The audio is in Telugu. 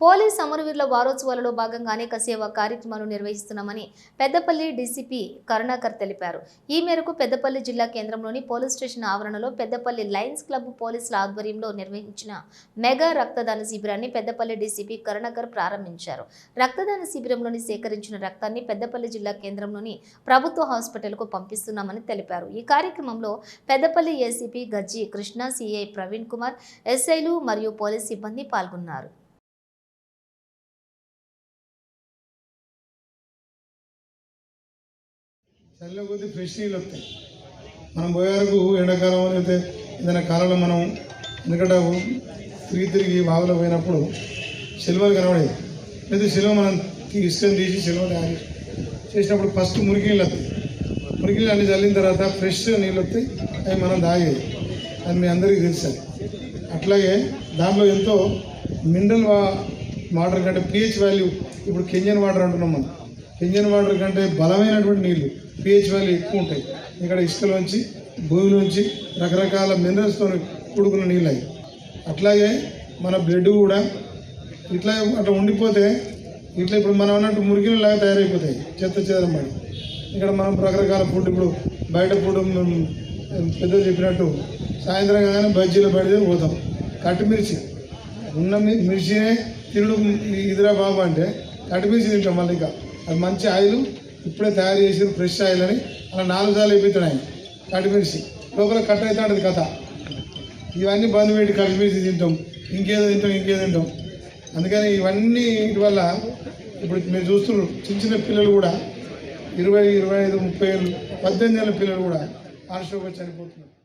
పోలీస్ అమరవీరుల వారోత్సవాలలో భాగంగా అనేక సేవా కార్యక్రమాలు నిర్వహిస్తున్నామని పెద్దపల్లి డీసీపీ కరుణాకర్ తెలిపారు. ఈ మేరకు పెద్దపల్లి జిల్లా కేంద్రంలోని పోలీస్ స్టేషన్ ఆవరణలో పెద్దపల్లి లయన్స్ క్లబ్ పోలీసుల ఆధ్వర్యంలో నిర్వహించిన మెగా రక్తదాన శిబిరాన్ని పెద్దపల్లి డీసీపీ కరుణాకర్ ప్రారంభించారు. రక్తదాన శిబిరంలోని సేకరించిన రక్తాన్ని పెద్దపల్లి జిల్లా కేంద్రంలోని ప్రభుత్వ హాస్పిటల్కు పంపిస్తున్నామని తెలిపారు. ఈ కార్యక్రమంలో పెద్దపల్లి ఏసీపీ గజ్జి కృష్ణ సిఐ ప్రవీణ్ కుమార్ ఎస్ఐలు మరియు పోలీస్ సిబ్బంది పాల్గొన్నారు. చల్ల కొద్ది ఫ్రెష్ నీళ్ళు వస్తాయి. మనం పోయే వరకు ఎండాకాలం అయితే ఏదైనా కాలంలో మనం ఎందుకంటే తిరిగి తిరిగి బావిలో పోయినప్పుడు సిల్వలు కనబడేది లేదా సిల్వ మనం ఇష్టం తీసి సిల్వ తయారు చేసినప్పుడు ఫస్ట్ మురికి నీళ్ళు వస్తాయి. మురికి నీళ్ళు అన్ని చల్లిన తర్వాత ఫ్రెష్ నీళ్ళు వస్తాయి అవి మనం తాగేది అది మీ అందరికీ తెలుసు అట్లాగే దాంట్లో ఎంతో మినరల్ వాటర్ కంటే పిహెచ్ వాల్యూ ఇప్పుడు కెంజన్ వాటర్ అంటున్నాం మనం. ఇంజన్ వాటర్ కంటే బలమైనటువంటి నీళ్ళు పిహెచ్ వాల్యూ ఎక్కువ ఉంటాయి. ఇక్కడ ఇసుకలోంచి భూమిలోంచి రకరకాల మినరల్స్తో కూడుకున్న నీళ్ళు అవి. అట్లాగే మన బ్లడ్ కూడా ఇట్లా అట్లా ఉండిపోతే ఇట్లా ఇప్పుడు మనం అన్నట్టు మురికినలాగా తయారైపోతాయి చెత్త చెదరం పడి ఇక్కడ మనం రకరకాల ఫుడ్ ఇప్పుడు బయట ఫుడ్ పెద్దలు చెప్పినట్టు సాయంత్రం కాగానే బజ్జీలు పడితే పోతాం. కట్టుమిర్చి ఉన్న మిర్చినే తిరుడు ఇదిరా బాబు అంటే కట్టుమిర్చి తింటాం మళ్ళీ ఇంకా. అది మంచి ఆయిల్ ఇప్పుడే తయారు చేసి ఫ్రెష్ ఆయిల్ అని. అలా నాలుగు సార్లు వేపిస్తాడు ఆయన. లోపల కట్ అవుతాడు కథ. ఇవన్నీ బంద్ పెట్టి కట్టుమిర్చి తింటాం. ఇంకేదో తింటాం ఇంకేదో తింటాం. అందుకని ఇవన్నీ వీటి వల్ల ఇప్పుడు మీరు చూస్తున్నారు చిన్న చిన్న పిల్లలు కూడా ఇరవై ఇరవై ఐదు ముప్పై ఏళ్ళు పద్దెనిమిది ఏళ్ళ పిల్లలు కూడా హార్ట్ స్ట్రోక్ చనిపోతున్నారు.